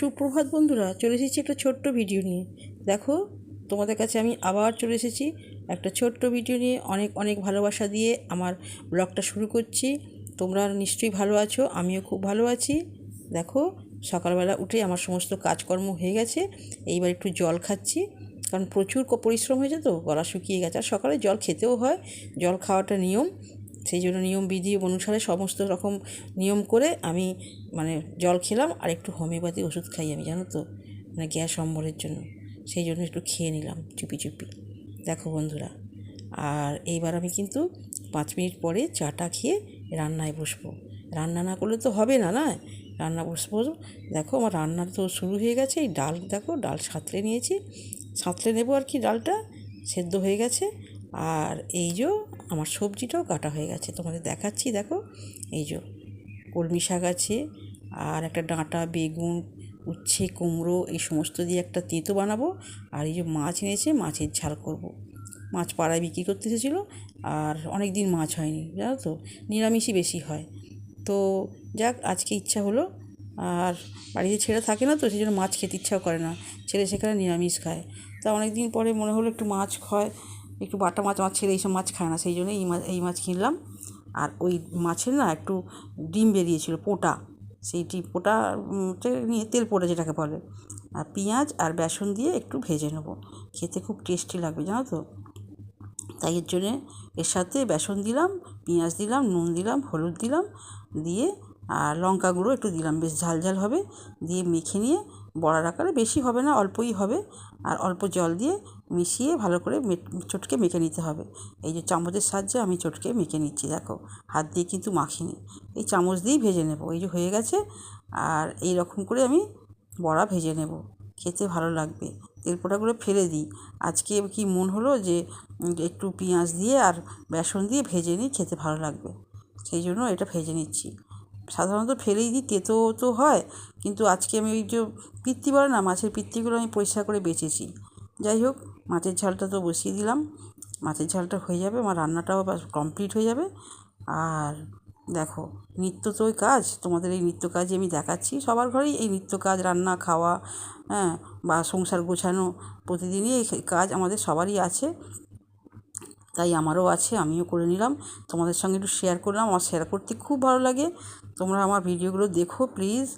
সুপ্রভাত বন্ধুরা, চলে এসেছি একটা ছোট্ট ভিডিও নিয়ে। দেখো, তোমাদের কাছে আমি আবার চলে এসেছি একটা ছোট্ট ভিডিও নিয়ে। অনেক অনেক ভালোবাসা দিয়ে আমার ব্লগটা শুরু করছি। তোমরা নিশ্চয়ই ভালো আছো, আমিও খুব ভালো আছি। দেখো, সকালবেলা উঠে আমার সমস্ত কাজকর্ম হয়ে গেছে। এইবার একটু জল খাচ্ছি, কারণ প্রচুর পরিশ্রম হয়েছে তো, গলা শুকিয়ে গেছে। আর সকালে জল খেতেও হয়, জল খাওয়াটা নিয়ম। সেই জন্য নিয়ম বিধি অনুসারে সমস্ত রকম নিয়ম করে আমি মানে জল খেলাম আর একটু হোমিওপ্যাথি ওষুধ খাই আমি, জানো তো? মানে গ্যাস অম্বলের জন্য। সেই জন্য একটু খেয়ে নিলাম, চুপি চুপি। দেখো বন্ধুরা, আর এইবার আমি কিন্তু পাঁচ মিনিট পরে চাটা খেয়ে রান্নায় বসবো। রান্না না করলে তো হবে না না? রান্না বসবো। দেখো আমার রান্না তো শুরু হয়ে গেছে, এই ডাল দেখো, ডাল সাঁতলে নিয়েছি। সাঁতলে নেব আর কি ডালটা, সেদ্ধ হয়ে গেছে। আর এই যে আমার সবজিটাও কাটা হয়ে গেছে। তোমাদের দেখাচ্ছি, দেখো। এই যে কলমি শাক আছে, আর একটা ডাঁটা, বেগুন, উচ্ছে, কুমড়ো, এই সমস্ত দিয়ে একটা তেঁতো বানাবো। আর এই যে মাছ এনেছে, মাছের ঝাল করব। মাছ পাড়ায় বিক্রি করতে এসেছিল, আর অনেক দিন মাছ হয়নি, জানো তো? নিরামিষই বেশি হয়। তো যাক, আজকে ইচ্ছা হলো। আর বাড়িতে ছেলে থাকে না তো, সেই জন্য মাছ খেতে ইচ্ছাও করে না। ছেলে সেখানে নিরামিষ খায়। তা অনেক দিন পরে মনে হলো একটু মাছ খায়। একটু বাটা মাছ, আমার ছেলে এইসব মাছ খায় না, সেই জন্য এই মাছ এই মাছ কিনলাম। আর ওই মাছের না একটু ডিম বেরিয়েছিল, পোটা। সেই ডিম পোটা নিয়ে তেল পোটা যেটাকে বলে। আর পেঁয়াজ আর বেসন দিয়ে একটু ভেজে নেব। খেতে খুব টেস্টি লাগবে, জানো তো? তাই এর জন্যে এর সাথে বেসন দিলাম, পেঁয়াজ দিলাম, নুন দিলাম, হলুদ দিলাম, দিয়ে আর লঙ্কা গুঁড়ো একটু দিলাম। বেশ ঝাল ঝাল হবে। দিয়ে মেখে নিয়ে বড়ার আকারে বেশি হবে না, অল্পই হবে। আর অল্প জল দিয়ে মিশিয়ে ভালো করে চটকে মেখে নিতে হবে। এই যে চামচের সাহায্যে আমি চটকে মেখে নিচ্ছি, দেখো। হাত দিয়ে কিন্তু মাখিনি। এই চামচ দিয়েই ভেজে নেব। এই যে হয়ে গেছে। আর এই রকম করে আমি বড়া ভেজে নেব। খেতে ভালো লাগবে। তেলপোটাগুলো ফেলে দিই। আজকে কি মন হলো যে একটু পেঁয়াজ দিয়ে আর বেসন দিয়ে ভেজে নিই, খেতে ভালো লাগবে। সেই জন্য এটা ভেজে নিচ্ছি। সাধারণত ফেলেই দিই তেতো তো হয়। কিন্তু আজকে আমি ওই যে পিত্তি বলে না, মাছের পিত্তিগুলো আমি পরিষ্কার করে বেঁচেছি যাই হোক, মাছের ঝালটা তো বসিয়ে দিলাম। মাছের ঝালটা হয়ে যাবে, আমার রান্নাটাও কমপ্লিট হয়ে যাবে। আর দেখো, নিত্য তো ওই কাজ, তোমাদের এই নিত্য কাজই আমি দেখাচ্ছি। সবার ঘরেই এই নিত্য কাজ, রান্না, খাওয়া হ্যাঁ বা সংসার গোছানো প্রতিদিনই এই কাজ আমাদের সবারই আছে। তাই আমারও আছে, আমিও করে নিলাম। তোমাদের সঙ্গে একটু শেয়ার করলাম, আমার শেয়ার করতে খুব ভালো লাগে। তোমরা আমার ভিডিওগুলো দেখো প্লিজ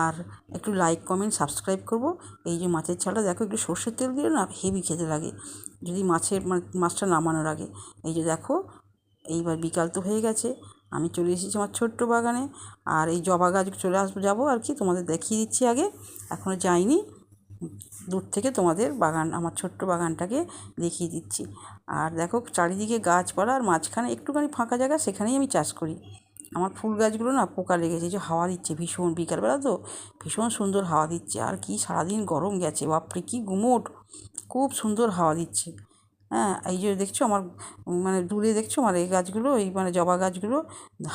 আর একটু লাইক কমেন্ট সাবস্ক্রাইব করব। এই যে মাছের ছালটা, দেখো একটু সর্ষের তেল দিলে না হেভি খেতে লাগে। যদি মাছের মাছটা নামানোর আগে। এই যে দেখো, এইবার বিকাল তো হয়ে গেছে। আমি চলে এসেছি আমার ছোট্ট বাগানে। আর এই জবা গাছ চলে আসব যাব আর কি, তোমাদের দেখিয়ে দিচ্ছি আগে। এখনও যাইনি। দূর থেকে তোমাদের বাগান, আমার ছোট্ট বাগানটাকে দেখিয়ে দিচ্ছি। আর দেখো, চারিদিকে গাছপালা আর মাঝখানে একটুখানি ফাঁকা জায়গা, সেখানেই আমি চাষ করি। আমার ফুল গাছগুলো না পোকা লেগেছে যে হাওয়া দিচ্ছে, ভীষণ বিকালবেলা তো, ভীষণ সুন্দর হাওয়া দিচ্ছে। আর কি সারাদিন গরম গেছে, বাপরে, কি গুমোট! খুব সুন্দর হাওয়া দিচ্ছে। হ্যাঁ এই যে দেখছ আমার মানে দূরে দেখছ আমার এই গাছগুলো, এই মানে জবা গাছগুলো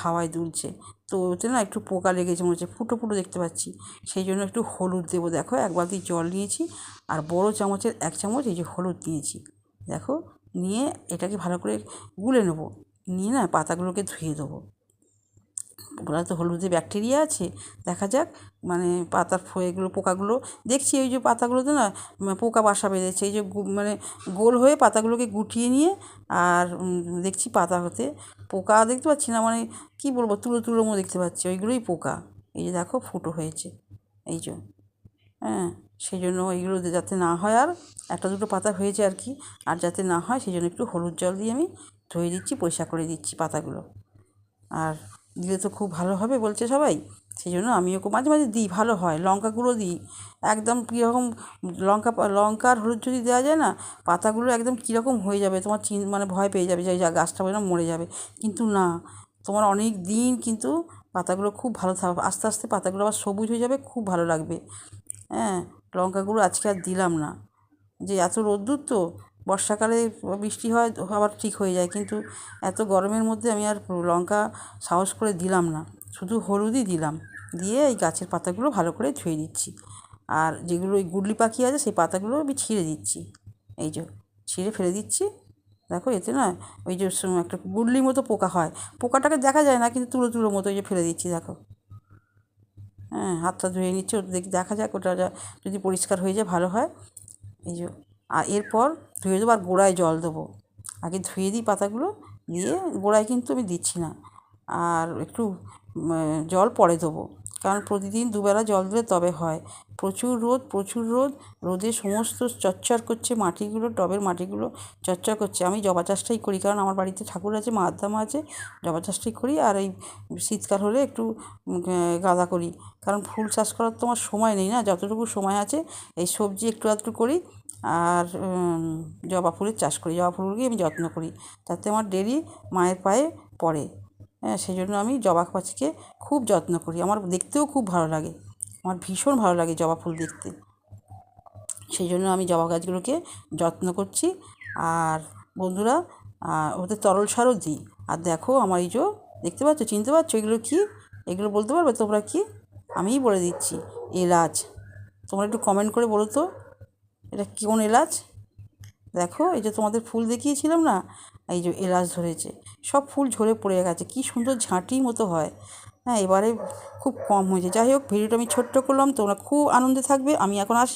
হাওয়ায় দুলছে। তো ওতে না একটু পোকা লেগেছে মনে হচ্ছে, ফুটো ফুটো দেখতে পাচ্ছি। সেই জন্য একটু হলুদ দেবো, দেখো এক বালতি জল নিয়েছি। আর বড় চামচের এক চামচ এই যে হলুদ নিয়েছি, দেখো। নিয়ে এটাকে ভালো করে গুলে নেব, নিয়ে না পাতাগুলোকে ধুয়ে দেবো। ওরা তো হলুদে ব্যাকটেরিয়া আছে, দেখা যাক মানে পাতার ফয়েগুলো পোকাগুলো, দেখছি ওই যে পাতাগুলোতে না পোকা বাসা বেঁধেছে, এই যে মানে গোল হয়ে পাতাগুলোকে গুটিয়ে নিয়ে আর দেখছি পাতা হতে, পোকা দেখতে পাচ্ছি না মানে কি বলব, তুলো মতো দেখতে পাচ্ছি, ওইগুলোই পোকা, এই যে দেখো ফুটো হয়েছে, এই যে হ্যাঁ সেই জন্য এইগুলো যাতে না হয় আর, একটা দুটো পাতা হয়েছে আর কি, আর যাতে না হয় সেই জন্য একটু হলুদ জল দিয়ে আমি ধুয়ে দিচ্ছি, পরিষ্কার করে দিচ্ছি পাতাগুলো, আর দিলে তো খুব ভালো হবে বলছে সবাই। সেই জন্য আমিও খুব মাঝে মাঝে দিই, ভালো হয়। লঙ্কা গুঁড়ো দিই। একদম কীরকম লঙ্কা লঙ্কা আর হলুদ যদি দেওয়া যায় না, পাতাগুলো একদম কীরকম হয়ে যাবে, তোমার চিন মানে ভয় পেয়ে যাবে যে গাছটা হয় মরে যাবে। কিন্তু না, তোমার অনেক দিন কিন্তু পাতাগুলো খুব ভালো থাকবে আস্তে আস্তে পাতাগুলো আবার সবুজ হয়ে যাবে, খুব ভালো লাগবে। হ্যাঁ লঙ্কা গুঁড়ো আজকে আর দিলাম না। যে এত রোদ্দুর তো বর্ষাকালে বৃষ্টি হয় আবার ঠিক হয়ে যায়। কিন্তু এত গরমের মধ্যে আমি আর লঙ্কা সাহস করে দিলাম না। শুধু হলুদই দিলাম। দিয়ে এই গাছের পাতাগুলো ভালো করে ধুয়ে দিচ্ছি আর যেগুলো ওই গুডলি পাখি আছে, সেই পাতাগুলো আমি ছিঁড়ে দিচ্ছি। এই যে ছিঁড়ে ফেলে দিচ্ছি। দেখো, এতে না ওই যে একটা গুডলির মতো পোকা হয়। পোকাটাকে দেখা যায় না, কিন্তু তুলো তুলো মতো ওই যে ফেলে দিচ্ছি, দেখো। হ্যাঁ হাতটা ধুয়ে নিচ্ছি, ওটা দেখ দেখা যাক, ওটা যদি পরিষ্কার হয়ে যায়, ভালো হয়। এই যে আর এরপর ধুয়ে দেবো আর গোড়ায় জল দেবো। আগে ধুয়ে দিই পাতাগুলো, দিয়ে গোড়ায় কিন্তু আমি দিচ্ছি না। আর একটু জল পরে দেবো। কারণ প্রতিদিন দুবেলা জল দিলে তবে হয়। প্রচুর রোদ প্রচুর রোদ, রোদে সমস্ত চচ্চর করছে মাটিগুলো, টবের মাটিগুলো চচ্চর করছে। আমি জবা চাষটাই করি কারণ আমার বাড়িতে ঠাকুর আছে, মা আছে, জবা চাষটাই করি আর এই শীতকাল হলে একটু গাঁদা করি। কারণ ফুল চাষ করার তো আমার সময় নেই না, যতটুকু সময় আছে এই সবজি একটু আধটু করি আর জবা ফুলের চাষ করি। জবা ফুলগুলোকে আমি যত্ন করি, তাতে আমার ডেলি মায়ের পায়ে পড়ে। সেই জন্য আমি জবা গাছকে খুব যত্ন করি। আমার দেখতেও খুব ভালো লাগে। আমার ভীষণ ভালো লাগে জবা ফুল দেখতে। সেই জন্য আমি জবা গাছগুলোকে যত্ন করছি। আর বন্ধুরা ওদের তরল সারও দিই। আর দেখো আমার এই যে, দেখতে পাচ্ছ, চিনতে পারছ এগুলো কি? এগুলো বলতে পারবে তোমরা কি? আমিই বলে দিচ্ছি, এলাচ। তোমরা একটু কমেন্ট করে বলো তো, এটা কোন এলাচ? দেখো, এই যে তোমাদের ফুল দেখিয়েছিলাম না? এই যে এলাচ ধরেছে। সব ফুল ঝরে পড়ে গেছে। কি সুন্দর ঝাঁটি মতো হয়। হ্যাঁ এবারে খুব কম হয়েছে। যাই হোক, ভিডিওটা আমি ছোট্ট করলাম। তোমরা খুব আনন্দে থাকবে। আমি এখন আসি।